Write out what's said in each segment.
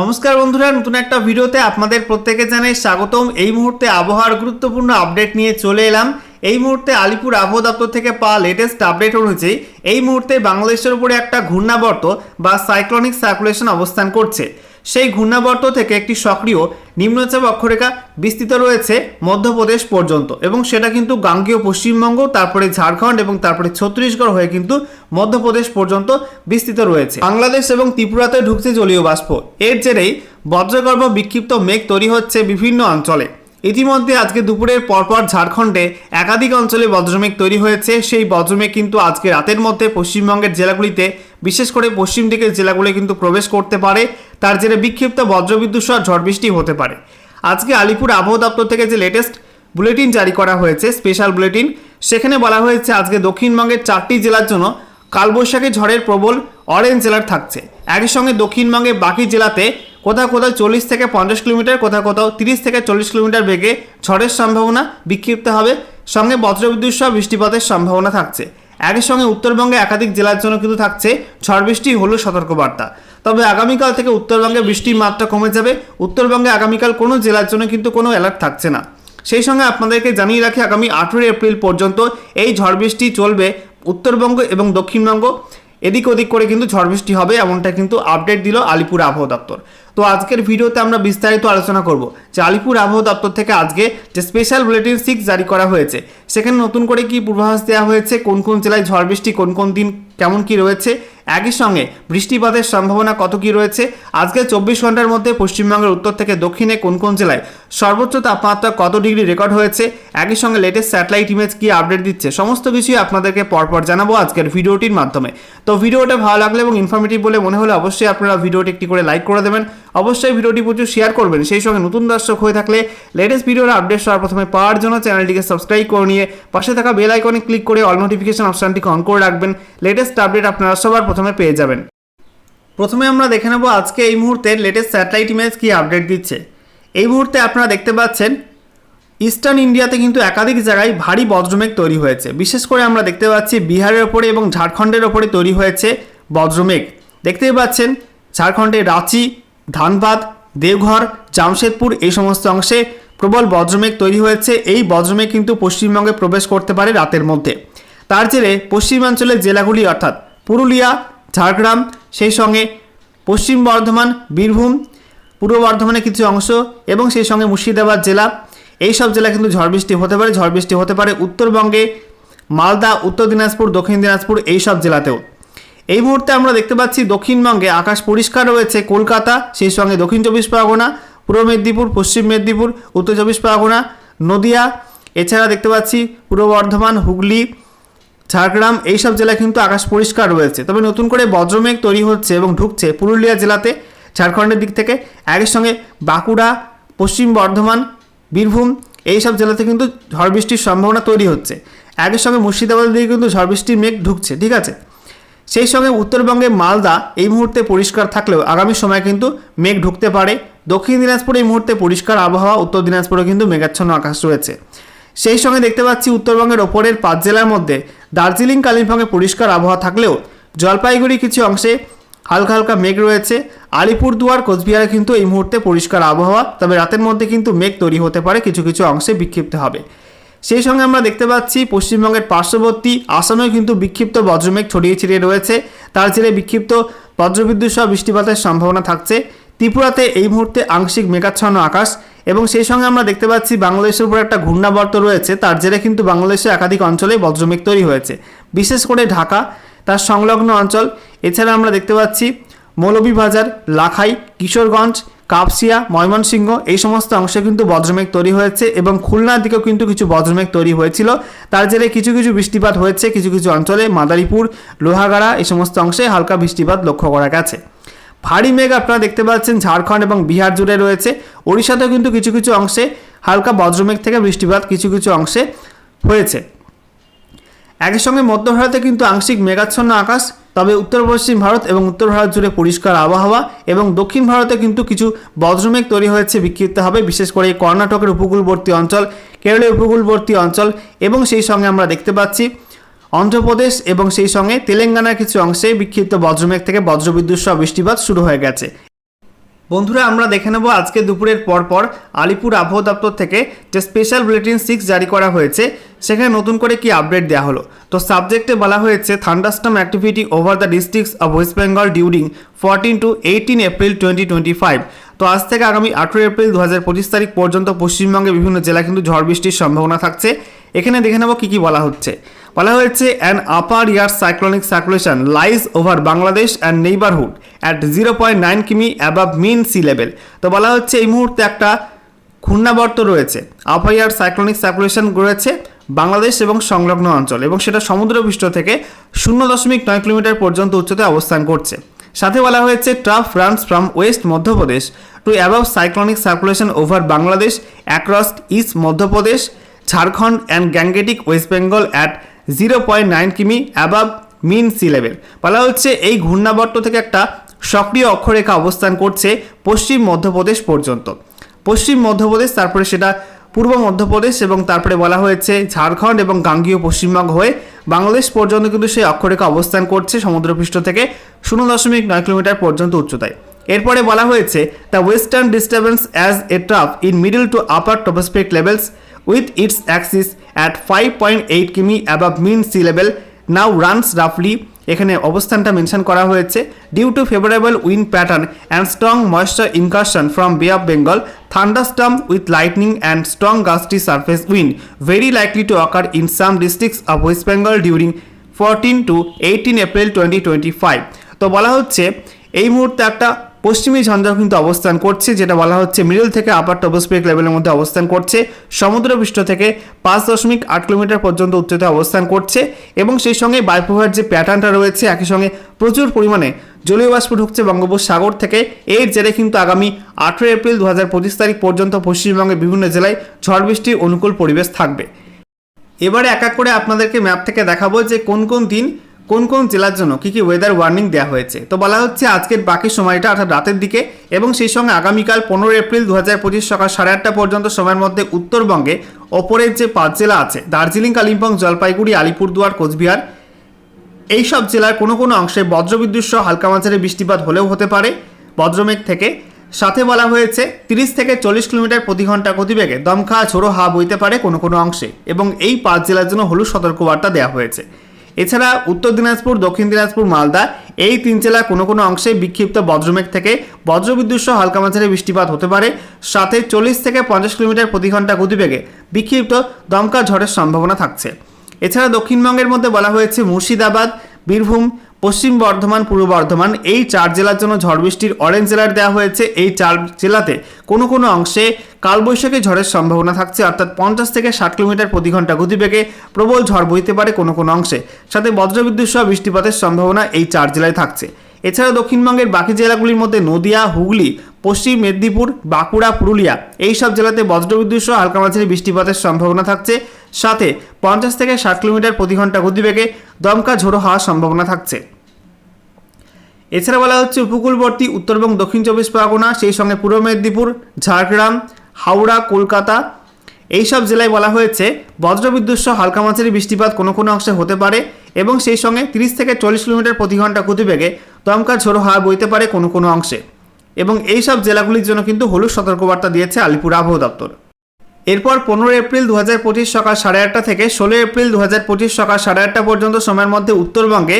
নমস্কার বন্ধুরা, নতুন একটা ভিডিওতে আপনাদের প্রত্যেকে জানাই স্বাগতম। এই মুহূর্তে আবহাওয়ার গুরুত্বপূর্ণ আপডেট নিয়ে চলে এলাম। এই মুহূর্তে আলিপুর আবহাওয়া দপ্তর থেকে পাওয়া লেটেস্ট আপডেট অনুযায়ী এই মুহূর্তে বাংলাদেশের উপরে একটা ঘূর্ণাবর্ত বা সাইক্লোনিক সার্কুলেশন অবস্থান করছে। সেই ঘূর্ণাবর্ত থেকে একটি সক্রিয় নিম্নচাপ অক্ষরেখা বিস্তৃত রয়েছে মধ্যপ্রদেশ পর্যন্ত এবং সেটা কিন্তু গাঙ্গেয় পশ্চিমবঙ্গ, তারপরে ঝাড়খণ্ড এবং তারপরে ছত্তিশগড় হয়ে কিন্তু মধ্যপ্রদেশ পর্যন্ত বিস্তৃত রয়েছে। বাংলাদেশ এবং ত্রিপুরাতে ঢুকছে জলীয় বাষ্প। এর জেরেই বজ্রগর্ভ বিক্ষিপ্ত মেঘ তৈরি হচ্ছে বিভিন্ন অঞ্চলে। ইতিমধ্যে আজকে দুপুরের পরপর ঝাড়খণ্ডে একাধিক অঞ্চলে বজ্রমেঘ তৈরি হয়েছে। সেই বজ্রমেঘ কিন্তু আজকে রাতের মধ্যে পশ্চিমবঙ্গের জেলাগুলিতে বিশেষ করে পশ্চিম দিকের জেলাগুলি কিন্তু প্রবেশ করতে পারে। তার জেরে বিক্ষিপ্ত বজ্রবিদ্যুৎ সহ ঝড় বৃষ্টি হতে পারে। আজকে আলিপুর আবহাওয়া দপ্তর থেকে যে লেটেস্ট বুলেটিন জারি করা হয়েছে স্পেশাল বুলেটিন সেখানে বলা হয়েছে আজকে দক্ষিণবঙ্গের চারটি জেলার জন্য কালবৈশাখী ঝড়ের প্রবল অরেঞ্জ জেলার থাকছে। একই সঙ্গে দক্ষিণবঙ্গের বাকি জেলাতে কোথাও কোথাও চল্লিশ থেকে পঞ্চাশ কিলোমিটার, কোথাও কোথাও তিরিশ থেকে চল্লিশ কিলোমিটার বেগে ঝড়ের সম্ভাবনা বিক্ষিপ্ত হবে। সঙ্গে বজ্রবিদ্যুৎ সহ বৃষ্টিপাতের সম্ভাবনা থাকছে। একই সঙ্গে উত্তরবঙ্গে একাধিক জেলার জন্য কিন্তু থাকছে ঝড় বৃষ্টি হলো সতর্কবার্তা। তবে আগামীকাল থেকে উত্তরবঙ্গে বৃষ্টির মাত্রা কমে যাবে। উত্তরবঙ্গে আগামীকাল কোনো জেলার জন্য কিন্তু কোনো অ্যালার্ট থাকছে না। সেই সঙ্গে আপনাদেরকে জানিয়ে রাখি, আগামী আঠেরোই এপ্রিল পর্যন্ত এই ঝড় বৃষ্টি চলবে উত্তরবঙ্গ এবং দক্ষিণবঙ্গ। এদিক ওদিক করে কিন্তু ঝড় বৃষ্টি হবে, এমনটা কিন্তু আপডেট দিল আলিপুর আবহাওয়া দপ্তর। তো আজকের ভিডিওতে আমরা বিস্তারিত আলোচনা করব। যে আলিপুর আবহাওয়া দপ্তর থেকে আজকে যে স্পেশাল বুলেটিন সিক্স জারি করা হয়েছে, সেখানে নতুন করে কি পূর্বাভাস দেওয়া হয়েছে, কোন কোন জেলায় ঝড় বৃষ্টি, কোন কোন দিন কেমন কি রয়েছে, একই সঙ্গে বৃষ্টিপাতের সম্ভাবনা কত কি রয়েছে, আজকে চব্বিশ ঘণ্টার মধ্যে পশ্চিমবঙ্গের উত্তর থেকে দক্ষিণে কোন কোন জেলায় সর্বোচ্চ তাপমাত্রা কত ডিগ্রি রেকর্ড হয়েছে, একই সঙ্গে লেটেস্ট স্যাটেলাইট ইমেজ কি আপডেট দিচ্ছে, সমস্ত কিছুই আপনাদেরকে পরপর জানাব আজকের ভিডিওটির মাধ্যমে। তো ভিডিওটা ভালো লাগলে এবং ইনফরমেটিভ বলে মনে হলে অবশ্যই আপনারা ভিডিওটি একটি করে লাইক করে দেবেন অবশ্যই ভিডিওটি প্রচুর শেয়ার করবেন। সেই সঙ্গে নতুন দর্শক হয়ে থাকলে লেটেস্ট ভিডিওর আপডেট সবার প্রথমে পাওয়ার জন্য চ্যানেলটিকে সাবস্ক্রাইব করে নিয়ে পাশে থাকা বেল আইকনে ক্লিক করে অল নোটিফিকেশন অপশানটিকে অন করে রাখবেন। লেটেস্ট আপডেট আপনারা সবার প্রথমে পেয়ে যাবেন। প্রথমে আমরা দেখে নেব আজকে এই মুহূর্তে লেটেস্ট স্যাটেলাইট ইমেজ কি আপডেট দিচ্ছে। এই মুহূর্তে আপনারা দেখতে পাচ্ছেন ইস্টার্ন ইন্ডিয়াতে কিন্তু একাধিক জায়গায় ভারী বজ্রমেঘ তৈরি হয়েছে। বিশেষ করে আমরা দেখতে পাচ্ছি বিহারের ওপরে এবং ঝাড়খণ্ডের ওপরে তৈরি হয়েছে বজ্রমেঘ। দেখতেই পাচ্ছেন, ঝাড়খণ্ডে রাঁচি ধানবাদ, দেওঘর, জামশেদপুর এই সমস্ত অংশে প্রবল বজ্রমেঘ তৈরি হয়েছে। এই বজ্রমেঘ কিন্তু পশ্চিমবঙ্গে প্রবেশ করতে পারে রাতের মধ্যে। তার জেরে পশ্চিমাঞ্চলের জেলাগুলি অর্থাৎ পুরুলিয়া, ঝাড়গ্রাম, সেই সঙ্গে পশ্চিম বর্ধমান, বীরভূম, পূর্ব বর্ধমানের কিছু অংশ এবং সেই সঙ্গে মুর্শিদাবাদ জেলা। এই সব জেলা কিন্তু ঝড় বৃষ্টি হতে পারে, ঝড় বৃষ্টি হতে পারে উত্তরবঙ্গে, মালদা, উত্তর দিনাজপুর, দক্ষিণ দিনাজপুর এই সব জেলাতেও। এই মুহূর্তে আমরা দেখতে পাচ্ছি দক্ষিণবঙ্গে আকাশ পরিষ্কার রয়েছে, কলকাতা, সেই সঙ্গে দক্ষিণ চব্বিশ পরগনা, পূর্ব মেদিনীপুর, পশ্চিম মেদিনীপুর, উত্তর চব্বিশ পরগনা, নদিয়া, এছাড়া দেখতে পাচ্ছি পূর্ব বর্ধমান, হুগলি, ঝাড়গ্রাম, এইসব জেলায় কিন্তু আকাশ পরিষ্কার রয়েছে। তবে নতুন করে বজ্রমেঘ তৈরি হচ্ছে এবং ঢুকছে পুরুলিয়া জেলাতে, ঝাড়খণ্ডের দিক থেকে। একই সঙ্গে বাঁকুড়া, পশ্চিম বর্ধমান, বীরভূম, এইসব জেলাতে কিন্তু ঝড় বৃষ্টির সম্ভাবনা তৈরি হচ্ছে। একই সঙ্গে মুর্শিদাবাদের দিকে কিন্তু ঝড় বৃষ্টির মেঘ ঢুকছে, ঠিক আছে? সেই সঙ্গে উত্তরবঙ্গে মালদা এই মুহূর্তে পরিষ্কার থাকলেও আগামী সময় কিন্তু মেঘ ঢুকতে পারে। দক্ষিণ দিনাজপুর এই মুহূর্তে পরিষ্কার আবহাওয়া, উত্তর দিনাজপুরে কিন্তু মেঘাচ্ছন্ন আকাশ রয়েছে। সেই সঙ্গে দেখতে পাচ্ছি উত্তরবঙ্গের ওপরের পাঁচ জেলার মধ্যে দার্জিলিং, কালিম্পংয়ে পরিষ্কার আবহাওয়া থাকলেও জলপাইগুড়ি কিছু অংশে হালকা হালকা মেঘ রয়েছে। আলিপুরদুয়ার, কোচবিহারে কিন্তু এই মুহূর্তে পরিষ্কার আবহাওয়া, তবে রাতের মধ্যে কিন্তু মেঘ তৈরি হতে পারে, কিছু কিছু অংশে বিক্ষিপ্ত হবে। সেই সঙ্গে আমরা দেখতে পাচ্ছি পশ্চিমবঙ্গের পার্শ্ববর্তী আসামেও কিন্তু বিক্ষিপ্ত বজ্রমেঘ ছড়িয়ে ছিটিয়ে রয়েছে। তার জেরে বিক্ষিপ্ত বজ্রবিদ্যুৎ সহ বৃষ্টিপাতের সম্ভাবনা থাকছে। ত্রিপুরাতে এই মুহূর্তে আংশিক মেঘাচ্ছন্ন আকাশ এবং সেই সঙ্গে আমরা দেখতে পাচ্ছি বাংলাদেশের উপর একটা ঘূর্ণাবর্ত রয়েছে। তার জেরে কিন্তু বাংলাদেশের একাধিক অঞ্চলে বজ্রমেঘ তৈরি হয়েছে। বিশেষ করে ঢাকা, তার সংলগ্ন অঞ্চল। এছাড়া আমরা দেখতে পাচ্ছি মৌলভীবাজার, লাখাই, কিশোরগঞ্জ কাপসিয়া, ময়মনসিংহ, এই সমস্ত অংশে কিন্তু বজ্রমেঘ তৈরি হয়েছে এবং খুলনার দিকেও কিন্তু কিছু বজ্রমেঘ তৈরি হয়েছিল। তার জেরে কিছু কিছু বৃষ্টিপাত হয়েছে, কিছু কিছু অঞ্চলে মাদারীপুর, লোহাগাড়া, এই সমস্ত অংশে হালকা বৃষ্টিপাত লক্ষ্য করা গেছে। ভারী মেঘ আপনারা দেখতে পাচ্ছেন, ঝাড়খণ্ড এবং বিহার জুড়ে রয়েছে। ওড়িশাতেও কিন্তু কিছু কিছু অংশে হালকা বজ্রমেঘ থেকে বৃষ্টিপাত কিছু কিছু অংশে হয়েছে। একই সঙ্গে মধ্য ভারতে কিন্তু আংশিক মেঘাচ্ছন্ন আকাশ। তবে উত্তর পশ্চিম ভারত এবং উত্তর ভারত জুড়ে পরিষ্কার আবহাওয়া এবং দক্ষিণ ভারতে কিন্তু কিছু বজ্রমেঘ তৈরি হয়েছে, বিক্ষিপ্ত হবে, বিশেষ করে কর্ণাটকের উপকূলবর্তী অঞ্চল, কেরলের উপকূলবর্তী অঞ্চল এবং সেই সঙ্গে আমরা দেখতে পাচ্ছি অন্ধ্রপ্রদেশ এবং সেই সঙ্গে তেলেঙ্গানার কিছু অংশে বিক্ষিপ্ত বজ্রমেঘ থেকে বজ্রবিদ্যুৎ সহ বৃষ্টিপাত শুরু হয়ে গেছে। বন্ধুরা, আমরা দেখে নেব আজকে দুপুরের পর পর আলিপুর আবহাওয়া দপ্তর থেকে যে স্পেশাল বুলেটিন সিক্স জারি করা হয়েছে, সেখানে নতুন করে কি আপডেট দেওয়া হলো? তো সাবজেক্টে বলা হয়েছে thunderstorm activity over the districts of West Bengal during fourteen to eighteen April twenty twenty five তো আজ থেকে আগামী আঠেরো এপ্রিল দু হাজার পঁচিশ তারিখ পর্যন্ত পশ্চিমবঙ্গের বিভিন্ন জেলায় কিন্তু ঝড় বৃষ্টির সম্ভাবনা থাকছে। এখানে দেখে নেব কী কী বলা হচ্ছে। বলা হয়েছে an upper air cyclonic circulation lies over Bangladesh and neighbourhood at zero point nine km above mean sea level তো বলা হচ্ছে, এই মুহূর্তে একটা ঘূর্ণাবর্ত রয়েছে। আপার ইয়ার সাইক্লোনিক সার্কুলেশন রয়েছে বাংলাদেশ এবং সংলগ্ন অঞ্চল এবং সেটা সমুদ্রপৃষ্ঠ থেকে শূন্য দশমিক নয় কিলোমিটার পর্যন্ত উচ্চতায় অবস্থান করছে। সাথে বলা হয়েছে trough runs from west Madhya Pradesh to above cyclonic circulation over Bangladesh across east Madhya Pradesh Jharkhand and Gangetic West Bengal at zero point nine km above mean sea level বলা হচ্ছে এই ঘূর্ণাবর্ত থেকে একটা সক্রিয় অক্ষরেখা অবস্থান করছে পশ্চিম মধ্যপ্রদেশ পর্যন্ত। পশ্চিম মধ্যপ্রদেশ, তারপরে সেটা পূর্ব মধ্যপ্রদেশ এবং তারপরে বলা হয়েছে ঝাড়খণ্ড এবং গাঙ্গীয় পশ্চিমবঙ্গ হয়ে বাংলাদেশ পর্যন্ত কিন্তু সেই অক্ষরেখা অবস্থান করছে সমুদ্রপৃষ্ঠ থেকে শূন্য দশমিক নয় কিলোমিটার পর্যন্ত উচ্চতায়। এরপরে বলা হয়েছে the western disturbance as a trough in middle to upper tropospheric levels with its axis at five point eight km above mean sea level now runs রাফলি এখানে অবস্থানটা মেনশন করা হয়েছে। Due to favourable wind pattern and strong moisture incursion from Bay of Bengal thunderstorm with lightning and strong gusty surface wind very likely to occur in some districts of West Bengal during fourteen to eighteen April twenty twenty five তো বলা হচ্ছে, এই মুহূর্তে একটা পশ্চিমী ঝঞ্ঝা কিন্তু অবস্থান করছে, যেটা বলা হচ্ছে মিডল থেকে আপার টপোস্ফিক লেভেলের মধ্যে অবস্থান করছে। সমুদ্রপৃষ্ঠ থেকে পাঁচ দশমিক আট কিলোমিটার পর্যন্ত উচ্চতায় অবস্থান করছে এবং সেই সঙ্গে বায়ুপ্রবাহের যে প্যাটার্নটা রয়েছে, একই সঙ্গে প্রচুর পরিমাণে জলীয় বাষ্প ঢুকছে বঙ্গোপসাগর থেকে। এর জেরে কিন্তু আগামী আঠেরো এপ্রিল দু হাজার পঁচিশ তারিখ পর্যন্ত পশ্চিমবঙ্গের বিভিন্ন জেলায় ঝড় বৃষ্টির অনুকূল পরিবেশ থাকবে। এবারে এক এক করে আপনাদেরকে ম্যাপ থেকে দেখাবো যে কোন কোন দিন কোন কোন জেলার জন্য কী কী ওয়েদার ওয়ার্নিং দেওয়া হয়েছে? তো বলা হচ্ছে আজকের বাকি সময়টা, অর্থাৎ রাতের দিকে এবং সেই সঙ্গে আগামীকাল পনেরো এপ্রিল দু হাজার পঁচিশ সকাল সাড়ে আটটা পর্যন্ত সময়ের মধ্যে উত্তরবঙ্গে ওপরের যে পাঁচ জেলা আছে, দার্জিলিং, কালিম্পং, জলপাইগুড়ি, আলিপুরদুয়ার, কোচবিহার এই সব জেলার কোনো কোনো অংশে বজ্রবিদ্যুৎ সহ হালকা মাঝারি বৃষ্টিপাত হলেও হতে পারে। বজ্রমেঘ থেকে, সাথে বলা হয়েছে তিরিশ থেকে চল্লিশ কিলোমিটার প্রতি ঘণ্টা গতিবেগে দমকা, ঝোড়ো হাওয়া বইতে পারে কোনো কোনো অংশে এবং এই পাঁচ জেলার জন্য হলুদ সতর্কবার্তা দেওয়া হয়েছে। এছাড়া উত্তর দিনাজপুর, দক্ষিণ দিনাজপুর, মালদা এই তিন জেলার কোনো কোনো অংশে বিক্ষিপ্ত বজ্রমেঘ থেকে বজ্রবিদ্যুৎ সহ হালকা মাঝারি বৃষ্টিপাত হতে পারে। সাথে চল্লিশ থেকে পঞ্চাশ কিলোমিটার প্রতি ঘণ্টা গতিবেগে বিক্ষিপ্ত দমকা ঝড়ের সম্ভাবনা থাকছে। এছাড়া দক্ষিণবঙ্গের মধ্যে বলা হয়েছে মুর্শিদাবাদ, বীরভূম পশ্চিম বর্ধমান, পূর্ব বর্ধমান, এই চার জেলার জন্য ঝড় বৃষ্টির অরেঞ্জ জেলার দেওয়া হয়েছে। এই চার জেলাতে কোনো কোনো অংশে কালবৈশাখী ঝড়ের সম্ভাবনা থাকছে, অর্থাৎ পঞ্চাশ থেকে ষাট কিলোমিটার প্রতি ঘণ্টা গতিবেগে প্রবল ঝড় বইতে পারে কোনো কোনো অংশে। সাথে বজ্রবিদ্যুৎ সহ বৃষ্টিপাতের সম্ভাবনা এই চার জেলায় থাকছে। এছাড়া দক্ষিণবঙ্গের বাকি জেলাগুলির মধ্যে নদিয়া, হুগলি পশ্চিম মেদিনীপুর, বাঁকুড়া, পুরুলিয়া এই সব জেলাতে বজ্রবিদ্যুৎ সহ হালকা মাঝারি বৃষ্টিপাতের সম্ভাবনা থাকছে। সাথে পঞ্চাশ থেকে ষাট কিলোমিটার প্রতি ঘণ্টা গতিবেগে দমকা ঝোড়ো হওয়ার সম্ভাবনা থাকছে। এছাড়া বলা হচ্ছে, উপকূলবর্তী উত্তর এবং দক্ষিণ চব্বিশ পরগনা, সেই সঙ্গে পূর্ব মেদিনীপুর, ঝাড়গ্রাম, হাওড়া, কলকাতা এই সব জেলায় বলা হয়েছে, বজ্রবিদ্যুৎ সহ হালকা মাঝারি বৃষ্টিপাত কোনো কোনো অংশে হতে পারে এবং সেই সঙ্গে তিরিশ থেকে চল্লিশ কিলোমিটার প্রতি ঘণ্টা গতিবেগে দমকা ঝোড়ো হাওয়া বইতে পারে কোনো কোনো অংশে। এবং এই সব জেলাগুলির জন্য কিন্তু হলুদ সতর্কবার্তা দিয়েছে আলিপুর আবহাওয়া দপ্তর। এরপর পনেরো এপ্রিল দু হাজার পঁচিশ সকাল সাড়ে আটটা থেকে ষোলো এপ্রিল দু হাজার পঁচিশ সকাল সাড়ে আটটা পর্যন্ত সময়ের মধ্যে উত্তরবঙ্গে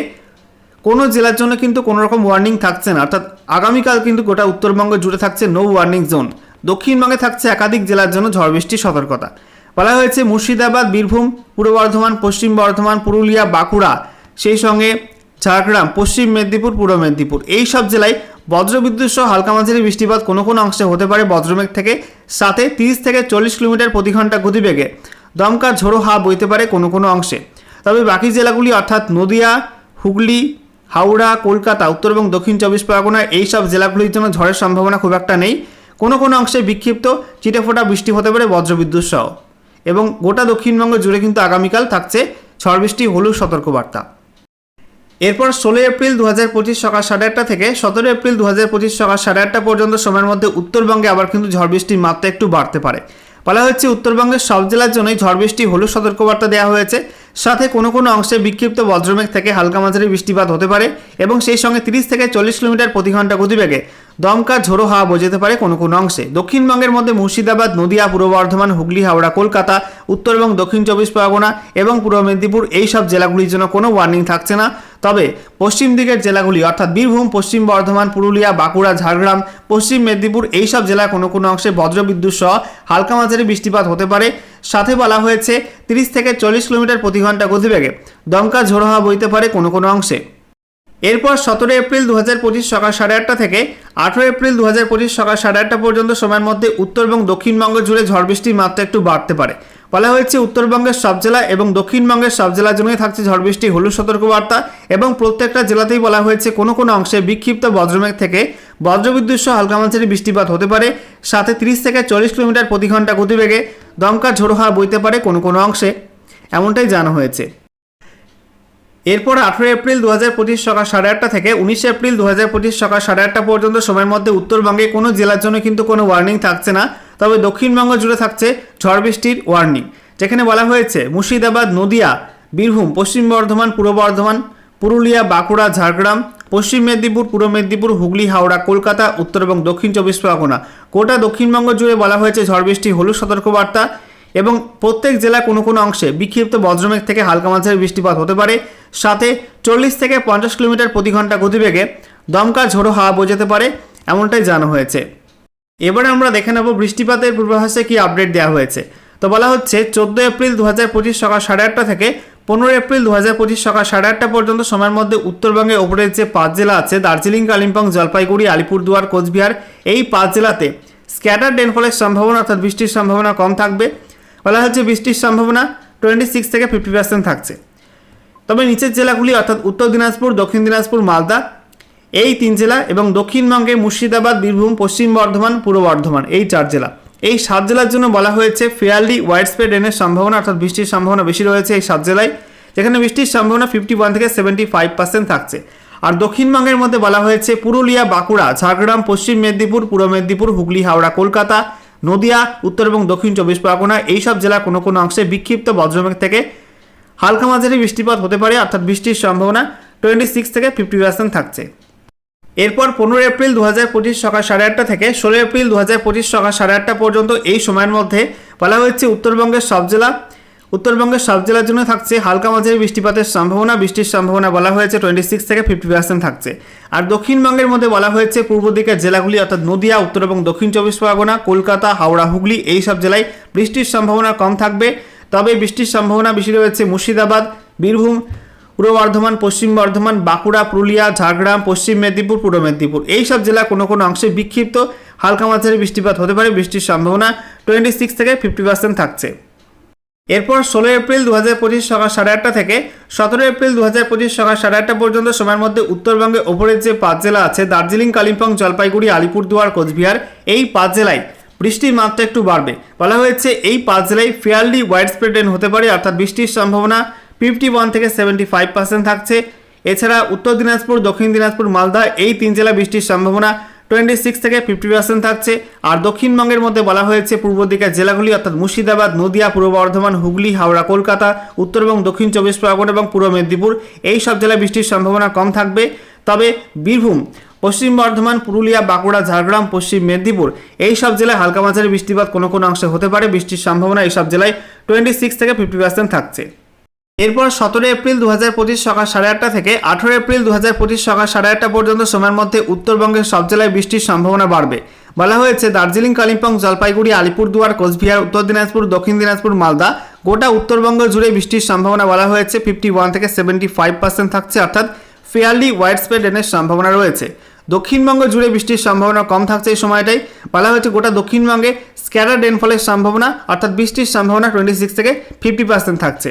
কোনো জেলার জন্য কিন্তু কোনো রকম ওয়ার্নিং থাকছে না। অর্থাৎ আগামীকাল কিন্তু গোটা উত্তরবঙ্গ জুড়ে থাকছে নো ওয়ার্নিং জোন দক্ষিণবঙ্গে থাকছে একাধিক জেলার জন্য ঝড় বৃষ্টির সতর্কতা। বলা হয়েছে মুর্শিদাবাদ, বীরভূম, পূর্ব বর্ধমান, পশ্চিম বর্ধমান, পুরুলিয়া, বাঁকুড়া, সেই সঙ্গে ঝাড়গ্রাম, পশ্চিম মেদিনীপুর, পূর্ব মেদিনীপুর। এই সব জেলায় বজ্রবিদ্যুৎ সহ হালকা মাঝারি বৃষ্টিপাত কোনো কোনো অংশে হতে পারে। বজ্রমেঘ থেকে সাথে তিরিশ থেকে চল্লিশ কিলোমিটার প্রতি ঘণ্টা গতিবেগে দমকা ঝোড়ো হাওয়া বইতে পারে কোনো কোনো অংশে। তবে বাকি জেলাগুলি অর্থাৎ নদিয়া, হুগলি, হাওড়া, কলকাতা, উত্তর এবং দক্ষিণ চব্বিশ পরগনা এই সব জেলাগুলির জন্য ঝড়ের সম্ভাবনা খুব একটা নেই। কোনো কোনো অংশে বিক্ষিপ্ত চিটেফোঁটা বৃষ্টি হতে পারে বজ্রবিদ্যুৎ সহ। এবং গোটা দক্ষিণবঙ্গ জুড়ে কিন্তু আগামীকাল থাকছে ঝড় বৃষ্টি, হলুদ সতর্কবার্তা। এরপর ষোলো এপ্রিল দু হাজার পঁচিশ সকাল সাড়ে আটটা থেকে সতেরো এপ্রিল দু হাজার পঁচিশ সকাল সাড়ে আটটা পর্যন্ত সময়ের মধ্যে উত্তরবঙ্গে আবার কিন্তু ঝড় বৃষ্টির মাত্রা একটু বাড়তে পারে। বলা হচ্ছে উত্তরবঙ্গের সব জেলার জন্যই ঝড় বৃষ্টি হলুদ সতর্কবার্তা দেওয়া হয়েছে। সাথে কোনো কোনো অংশে বিক্ষিপ্ত বজ্রমেঘ থেকে হালকা মাঝারি বৃষ্টিপাত হতে পারে এবং সেই সঙ্গে তিরিশ থেকে চল্লিশ কিলোমিটার প্রতি ঘণ্টা গতিবেগে দমকা ঝোড়ো হাওয়া বইতে পারে কোনো কোনো অংশে। দক্ষিণবঙ্গের মধ্যে মুর্শিদাবাদ, নদিয়া, পূর্ব বর্ধমান, হুগলি, হাওড়া, কলকাতা, উত্তর এবং দক্ষিণ চব্বিশ পরগনা এবং পূর্ব মেদিনীপুর এই সব জেলাগুলির জন্য কোনো ওয়ার্নিং থাকছে না। তবে পশ্চিম দিকের জেলাগুলি অর্থাৎ বীরভূম, পশ্চিম বর্ধমান, পুরুলিয়া, বাঁকুড়া, ঝাড়গ্রাম, পশ্চিম মেদিনীপুর এই সব জেলায় কোনো কোনো অংশে বজ্রবিদ্যুৎ সহ হালকা মাঝারি বৃষ্টিপাত হতে পারে। সাথে বলা হয়েছে, তিরিশ থেকে চল্লিশ কিলোমিটার প্রতি ঘণ্টা গতিবেগে দমকা ঝোড়ো হাওয়া বইতে পারে কোনো কোনো অংশে। এরপর সতেরো এপ্রিল দু হাজার পঁচিশ সকাল সাড়ে আটটা থেকে আঠেরো এপ্রিল দু হাজার পঁচিশ সকাল সাড়ে আটটা পর্যন্ত সময়ের মধ্যে উত্তর এবং দক্ষিণবঙ্গ জুড়ে ঝড় বৃষ্টির মাত্রা একটু বাড়তে পারে। বলা হয়েছে, উত্তরবঙ্গের সব জেলা এবং দক্ষিণবঙ্গের সব জেলার জন্যই থাকছে ঝড় বৃষ্টি, হলুদ সতর্কবার্তা এবং প্রত্যেকটা জেলাতেই বলা হয়েছে, কোনো কোনো অংশে বিক্ষিপ্ত বজ্রমেঘ থেকে বজ্রবিদ্যুৎ সহ হালকা মাঝারি বৃষ্টিপাত হতে পারে। সাথে তিরিশ থেকে চল্লিশ কিলোমিটার প্রতি ঘণ্টা গতিবেগে দমকা ঝোড়ো হাওয়া বইতে পারে কোনো কোনো অংশে। এমনটাই জানা হয়েছে। এরপর আঠেরো এপ্রিল দু হাজার পঁচিশ সকাল সাড়ে আটটা থেকে উনিশে এপ্রিল দু হাজার পঁচিশ সকাল সাড়ে আটটা পর্যন্ত সময়ের মধ্যে উত্তরবঙ্গে কোনো জেলার জন্য কিন্তু কোনো ওয়ার্নিং থাকছে না। তবে দক্ষিণবঙ্গ জুড়ে থাকছে ঝড় বৃষ্টির ওয়ার্নিং যেখানে বলা হয়েছে, মুর্শিদাবাদ, নদিয়া, বীরভূম, পশ্চিম বর্ধমান, পূর্ব বর্ধমান, পুরুলিয়া, বাঁকুড়া, ঝাড়গ্রাম, পশ্চিম মেদিনীপুর, পূর্ব মেদিনীপুর, হুগলি, হাওড়া, কলকাতা, উত্তর এবং দক্ষিণ চব্বিশ পরগনা। গোটা দক্ষিণবঙ্গ জুড়ে বলা হয়েছে ঝড় বৃষ্টি, হলুদ সতর্কবার্তা এবং প্রত্যেক জেলা কোনো কোনো অংশে বিক্ষিপ্ত বজ্রমেঘ থেকে হালকা মাঝারি বৃষ্টিপাত হতে পারে। সাথে চল্লিশ থেকে পঞ্চাশ কিলোমিটার প্রতি ঘণ্টা গতিবেগে দমকা ঝোড়ো হাওয়া বোঝাতে পারে, এমনটাই জানা হয়েছে। এবারে আমরা দেখে নেব বৃষ্টিপাতের পূর্বাভাসে কি আপডেট দেওয়া হয়েছে। তো বলা হচ্ছে, চোদ্দ এপ্রিল দু হাজার পঁচিশ সকাল সাড়ে আটটা থেকে পনেরো এপ্রিল দু হাজার পঁচিশ সকাল সাড়ে আটটা পর্যন্ত সময়ের মধ্যে উত্তরবঙ্গে ওপরের যে পাঁচ জেলা আছে, দার্জিলিং, কালিম্পং, জলপাইগুড়ি, আলিপুরদুয়ার, কোচবিহার, এই পাঁচ জেলাতে স্ক্যাটার ডেনফলের সম্ভাবনা অর্থাৎ বৃষ্টির সম্ভাবনা কম থাকবে। বলা হচ্ছে বৃষ্টির সম্ভাবনা টোয়েন্টি সিক্স থেকে ফিফটি পার্সেন্ট থাকছে। তবে নিচের জেলাগুলি অর্থাৎ উত্তর দিনাজপুর, দক্ষিণ দিনাজপুর, মালদা, এই তিন জেলা এবং দক্ষিণবঙ্গে মুর্শিদাবাদ, বীরভূম, পশ্চিম বর্ধমান, পূর্ব বর্ধমান, এই চার জেলা। এই সাত জেলার জন্য বলা হয়েছে ফেয়ারলি ওয়াইড স্প্রেড রেনের সম্ভাবনা অর্থাৎ বৃষ্টির সম্ভাবনা বেশি রয়েছে এই সাত জেলায়, যেখানে বৃষ্টির সম্ভাবনা ফিফটি ওয়ান থেকে সেভেন্টি ফাইভ পার্সেন্ট থাকছে। আর দক্ষিণবঙ্গের মধ্যে বলা হয়েছে পুরুলিয়া, বাঁকুড়া, ঝাড়গ্রাম, পশ্চিম মেদিনীপুর, পূর্ব মেদিনীপুর, হুগলি, হাওড়া, কলকাতা নদিয়া, উত্তর এবং দক্ষিণ চব্বিশ পরগনা, এইসব জেলা কোনো কোনো অংশে বিক্ষিপ্ত বজ্রমেঘ থেকে হালকা মাঝারি বৃষ্টিপাত হতে পারে, অর্থাৎ বৃষ্টির সম্ভাবনা টোয়েন্টি সিক্স থেকে ফিফটি পার্সেন্ট থাকছে। এরপর পনেরো এপ্রিল দু হাজার পঁচিশ সকাল সাড়ে আটটা থেকে ষোলো এপ্রিল দু হাজার পঁচিশ সকাল সাড়ে আটটা পর্যন্ত এই সময়ের মধ্যে বলা হয়েছে, উত্তরবঙ্গের সব জেলা উত্তরবঙ্গের সব জেলার জন্য থাকছে হালকা মাঝারি বৃষ্টিপাতের সম্ভাবনা। বৃষ্টির সম্ভাবনা বলা হয়েছে টোয়েন্টি সিক্স থেকে ফিফটি পার্সেন্ট থাকছে। আর দক্ষিণবঙ্গের মধ্যে বলা হয়েছে পূর্ব দিকের জেলাগুলি অর্থাৎ নদিয়া, উত্তর এবং দক্ষিণ চব্বিশ পরগনা, কলকাতা, হাওড়া, হুগলি এই সব জেলায় বৃষ্টির সম্ভাবনা কম থাকবে। তবে বৃষ্টির সম্ভাবনা বেশি রয়েছে মুর্শিদাবাদ, বীরভূম, পূর্ব বর্ধমান, পশ্চিম বর্ধমান, বাঁকুড়া, পুরুলিয়া, ঝাড়গ্রাম, পশ্চিম মেদিনীপুর, পূর্ব মেদিনীপুর এই সব জেলা কোনো কোনো অংশে বিক্ষিপ্ত হালকা মাঝারি বৃষ্টিপাত হতে পারে। বৃষ্টির সম্ভাবনা টোয়েন্টি সিক্স থেকে ফিফটি পার্সেন্ট থাকছে। এরপর ষোলো এপ্রিল দু হাজার পঁচিশ সকাল সাড়ে আটটা থেকে সতেরো এপ্রিল দু হাজার পঁচিশ সকাল সাড়ে আটটা পর্যন্ত সময়ের মধ্যে উত্তরবঙ্গে ওপরের যে পাঁচ জেলা আছে, দার্জিলিং, কালিম্পং, জলপাইগুড়ি, আলিপুরদুয়ার, কোচবিহার, এই পাঁচ জেলায় বৃষ্টির মাত্রা একটু বাড়বে। বলা হয়েছে এই পাঁচ জেলায় ফেয়ারলি ওয়াইড স্প্রেড রেন হতে পারে, অর্থাৎ বৃষ্টির সম্ভাবনা ফিফটি ওয়ান থেকে সেভেন্টি ফাইভ পার্সেন্ট থাকছে। এছাড়া উত্তর দিনাজপুর, দক্ষিণ দিনাজপুর, মালদা, এই তিন জেলা বৃষ্টির সম্ভাবনা টোয়েন্টি সিক্স থেকে ফিফটি পার্সেন্ট থাকছে। আর দক্ষিণবঙ্গের মধ্যে বলা হয়েছে, পূর্ব দিকের জেলাগুলি, অর্থাৎ মুর্শিদাবাদ, নদিয়া, পূর্ব বর্ধমান, হুগলি, হাওড়া, কলকাতা, উত্তর এবং দক্ষিণ চব্বিশ পরগনা এবং পূর্ব মেদিনীপুর, এই সব জেলায় বৃষ্টির সম্ভাবনা কম থাকবে। তবে বীরভূম, পশ্চিম বর্ধমান, পুরুলিয়া, বাঁকুড়া, ঝাড়গ্রাম, পশ্চিম মেদিনীপুর, এই সব জেলায় হালকা মাঝারি বৃষ্টিপাত কোনো কোনো অংশে হতে পারে। বৃষ্টির সম্ভাবনা এই সব জেলায় টোয়েন্টি সিক্স থেকে ফিফটি পার্সেন্ট থাকছে। এরপর সতেরো এপ্রিল দু হাজার পঁচিশ সকাল সাড়ে আটটা থেকে আঠেরো এপ্রিল দু হাজার পঁচিশ সকাল সাড়ে আটটা পর্যন্ত সময়ের মধ্যে উত্তরবঙ্গের সব জেলায় বৃষ্টির সম্ভাবনা বাড়বে। বলা হয়েছে, দার্জিলিং, কালিম্পং, জলপাইগুড়ি, আলিপুরদুয়ার, কোচবিহার, উত্তর দিনাজপুর, দক্ষিণ দিনাজপুর, মালদা গোটা উত্তরবঙ্গ জুড়ে বৃষ্টির সম্ভাবনা বলা হয়েছে। ফিফটি ওয়ান থেকে সেভেন্টি ফাইভ পার্সেন্ট থাকছে, অর্থাৎ ফেয়ারলি ওয়াইড স্প্রেড রেনের সম্ভাবনা রয়েছে। দক্ষিণবঙ্গ জুড়ে বৃষ্টির সম্ভাবনা কম থাকছে এই সময়টাই। বলা হয়েছে, গোটা দক্ষিণবঙ্গে স্ক্যাটার রেনফলের সম্ভাবনা, অর্থাৎ বৃষ্টির সম্ভাবনা টোয়েন্টি সিক্স থেকে ফিফটি পার্সেন্ট থাকছে।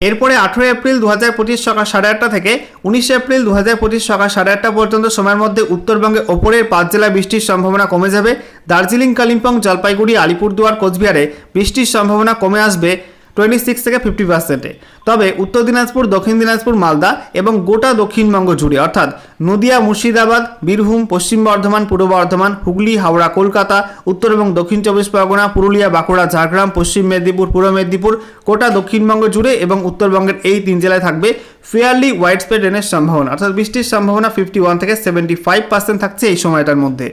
এরপরে আঠেরো এপ্রিল দু হাজার পঁচিশ সকাল সাড়ে আটটা থেকে উনিশে এপ্রিল দু হাজার পঁচিশ সকাল সাড়ে আটটা পর্যন্ত সময়ের মধ্যে উত্তরবঙ্গে ওপরের পাঁচ জেলা বৃষ্টির সম্ভাবনা কমে যাবে। দার্জিলিং, কালিম্পং, জলপাইগুড়ি, আলিপুরদুয়ার, কোচবিহারে বৃষ্টির সম্ভাবনা কমে আসবে। টোয়েন্টি সিক্স থেকে ফিফটি পার্সেন্টে। তবে উত্তর দিনাজপুর, দক্ষিণ দিনাজপুর, মালদা এবং গোটা দক্ষিণবঙ্গ জুড়ে, অর্থাৎ নদিয়া, মুর্শিদাবাদ, বীরভূম, পশ্চিম বর্ধমান, পূর্ব বর্ধমান, হুগলি, হাওড়া, কলকাতা, উত্তর এবং দক্ষিণ চব্বিশ পরগনা, পুরুলিয়া, বাঁকুড়া, ঝাড়গ্রাম, পশ্চিম মেদিনীপুর, পূর্ব মেদিনীপুর, গোটা দক্ষিণবঙ্গ জুড়ে এবং উত্তরবঙ্গের এই তিন জেলায় থাকবে ফেয়ারলি ওয়াইড স্প্রেড রেনের সম্ভাবনা। অর্থাৎ বৃষ্টির সম্ভাবনা ফিফটি ওয়ান থেকে সেভেন্টি ফাইভ পার্সেন্ট থাকছে এই সময়টার মধ্যে।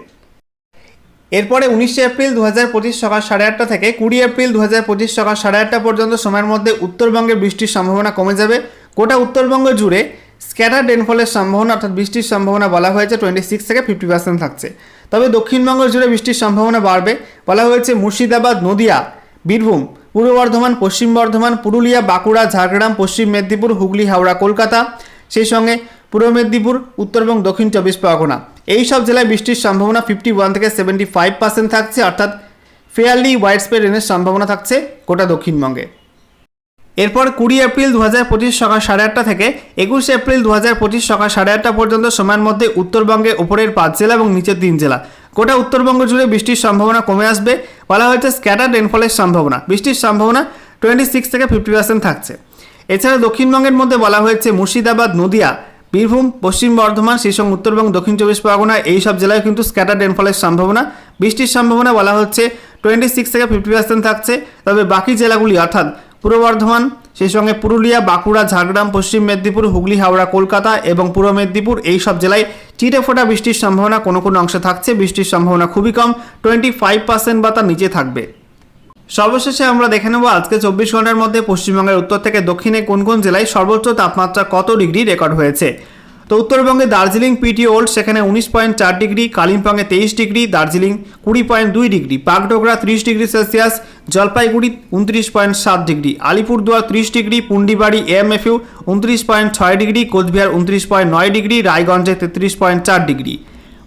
এরপরে উনিশে এপ্রিল দু হাজার পঁচিশ সকাল সাড়ে আটটা থেকে কুড়ি এপ্রিল দু হাজার পঁচিশ সকাল সাড়ে আটটা পর্যন্ত সময়ের মধ্যে উত্তরবঙ্গে বৃষ্টির সম্ভাবনা কমে যাবে। গোটা উত্তরবঙ্গ জুড়ে স্ক্যাটার রেনফলের সম্ভাবনা অর্থাৎ বৃষ্টির সম্ভাবনা বলা হয়েছে টোয়েন্টি সিক্স থেকে ফিফটি পার্সেন্ট থাকছে। তবে দক্ষিণবঙ্গ জুড়ে বৃষ্টির সম্ভাবনা বাড়বে বলা হয়েছে মুর্শিদাবাদ, নদিয়া, বীরভূম, পূর্ব বর্ধমান, পশ্চিম বর্ধমান, পুরুলিয়া, বাঁকুড়া, ঝাড়গ্রাম, পশ্চিম মেদিনীপুর, হুগলি, হাওড়া, কলকাতা। সেই সঙ্গে পূর্ব মেদিনীপুর উত্তর এবং দক্ষিণ চব্বিশ পরগনা। এই সব জেলায় বৃষ্টির সম্ভাবনা ফিফটি ওয়ান থেকে সেভেন্টি ফাইভ পার্সেন্ট থাকছে, অর্থাৎ ফেয়ারলি ওয়াইড স্প্রেড রেনের সম্ভাবনা থাকছে গোটা দক্ষিণবঙ্গে। এরপর কুড়ি এপ্রিল দু হাজার পঁচিশ সকাল সাড়ে আটটা থেকে একুশে এপ্রিল দু হাজার পঁচিশ সকাল সাড়ে আটটা পর্যন্ত সময়ের মধ্যে উত্তরবঙ্গে উপরের পাঁচ জেলা এবং নিচের তিন জেলা। গোটা উত্তরবঙ্গ জুড়ে বৃষ্টির সম্ভাবনা কমে আসবে, বলা হয়েছে স্ক্যাটার রেনফলের সম্ভাবনা। বৃষ্টির সম্ভাবনা টোয়েন্টি সিক্স থেকে ফিফটি পার্সেন্ট থাকছে। এছাড়া দক্ষিণবঙ্গের মধ্যে বলা হয়েছে মুর্শিদাবাদ, নদিয়া বীরভূম, পশ্চিম বর্ধমান সেই সঙ্গে উত্তরবঙ্গ দক্ষিণ চব্বিশ পরগনা, এই সব জেলায় কিন্তু স্ক্যাটার রেনফলের সম্ভাবনা। বৃষ্টির সম্ভাবনা বলা হচ্ছে টোয়েন্টি সিক্স থেকে ফিফটি পার্সেন্ট থাকছে। তবে বাকি জেলাগুলি, অর্থাৎ পূর্ব বর্ধমান, সেই সঙ্গে পুরুলিয়া, বাঁকুড়া, ঝাড়গ্রাম, পশ্চিম মেদিনীপুর, হুগলি, হাওড়া, কলকাতা এবং পূর্ব মেদিনীপুর, এই সব জেলায় চিটে ফোটা বৃষ্টির সম্ভাবনা কোনো কোনো অংশে থাকছে। বৃষ্টির সম্ভাবনা খুবই কম টোয়েন্টি ফাইভ পার্সেন্ট বা তার নিচে থাকবে। সর্বশেষে আমরা দেখে নেব আজকে চব্বিশ ঘণ্টার মধ্যে পশ্চিমবঙ্গের উত্তর থেকে দক্ষিণে কোন কোন জেলায় সর্বোচ্চ তাপমাত্রা কত ডিগ্রি রেকর্ড হয়েছে? তো উত্তরবঙ্গে দার্জিলিং পিটি ওল্ড, সেখানে উনিশ পয়েন্ট চার ডিগ্রি, কালিম্পংয়ে তেইশ ডিগ্রি, দার্জিলিং কুড়ি পয়েন্ট দুই ডিগ্রি পাকডোগরা ত্রিশ ডিগ্রি সেলসিয়াস, জলপাইগুড়ি উনত্রিশ পয়েন্ট সাত ডিগ্রি, আলিপুরদুয়ার ত্রিশ degree, Pundibari M F U উনত্রিশ পয়েন্ট ছয় ডিগ্রি, কোচবিহার উনত্রিশ পয়েন্ট নয় ডিগ্রি, রায়গঞ্জে তেত্রিশ পয়েন্ট চার degree.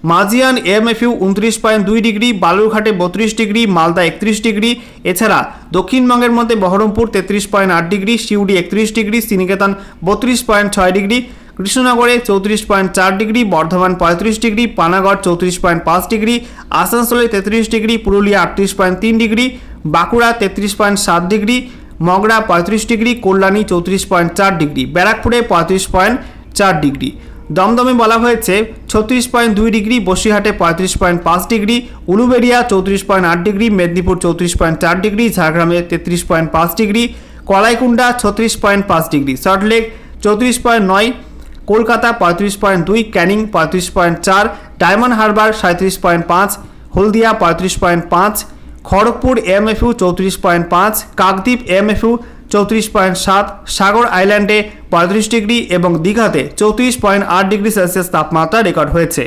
Majhian M F U উনত্রিশ পয়েন্ট দুই ডিগ্রি, বালুরঘাটে বত্রিশ ডিগ্রি, মালদা একত্রিশ ডিগ্রি। এছাড়া দক্ষিণবঙ্গের মধ্যে বহরমপুর তেত্রিশ পয়েন্ট আট ডিগ্রি, সিউড়ি একত্রিশ ডিগ্রি শ্রীনিকেতন বত্রিশ পয়েন্ট ছয় ডিগ্রি, কৃষ্ণনগরে চৌত্রিশ পয়েন্ট চার ডিগ্রি, বর্ধমান পঁয়ত্রিশ ডিগ্রি, পানাগড় চৌত্রিশ পয়েন্ট পাঁচ ডিগ্রি, আসানসোলে তেত্রিশ ডিগ্রি, পুরুলিয়া আটত্রিশ পয়েন্ট তিন ডিগ্রি, বাঁকুড়া তেত্রিশ পয়েন্ট সাত ডিগ্রি, মগরা পঁয়ত্রিশ ডিগ্রি, কল্যাণী চৌত্রিশ পয়েন্ট চার ডিগ্রি, ব্যারাকপুরে পঁয়ত্রিশ পয়েন্ট চার ডিগ্রি। দমদমে বলা হয়েছে, ছত্রিশ পয়েন্ট দুই ডিগ্রি, বসিরহাটে পঁয়ত্রিশ পয়েন্ট পাঁচ ডিগ্রি, উলুবেড়িয়া চৌত্রিশ পয়েন্ট আট ডিগ্রি, মেদিনীপুর চৌত্রিশ পয়েন্ট চার ডিগ্রি, ঝাড়গ্রামে তেত্রিশ পয়েন্ট পাঁচ ডিগ্রি কলাইকুণ্ডা ছত্রিশ পয়েন্ট পাঁচ ডিগ্রি সল্টলেক চৌত্রিশ পয়েন্ট নয়, কলকাতা পঁয়ত্রিশ পয়েন্ট দুই, ক্যানিং পঁয়ত্রিশ পয়েন্ট চার, ডায়মন্ড হারবার সাঁত্রিশ পয়েন্ট পাঁচ, হলদিয়া পঁয়ত্রিশ পয়েন্ট পাঁচ, খড়গপুর এমএফইউ চৌত্রিশ পয়েন্ট পাঁচ, কাকদ্বীপ এমএফইউ চৌত্রিশ পয়েন্ট সাত, সাগর আইল্যান্ডে পঁয়ত্রিশ ডিগ্রি এবং দীঘাতে চৌত্রিশ পয়েন্ট আট ডিগ্রি সেলসিয়াস তাপমাত্রা রেকর্ড হয়েছে।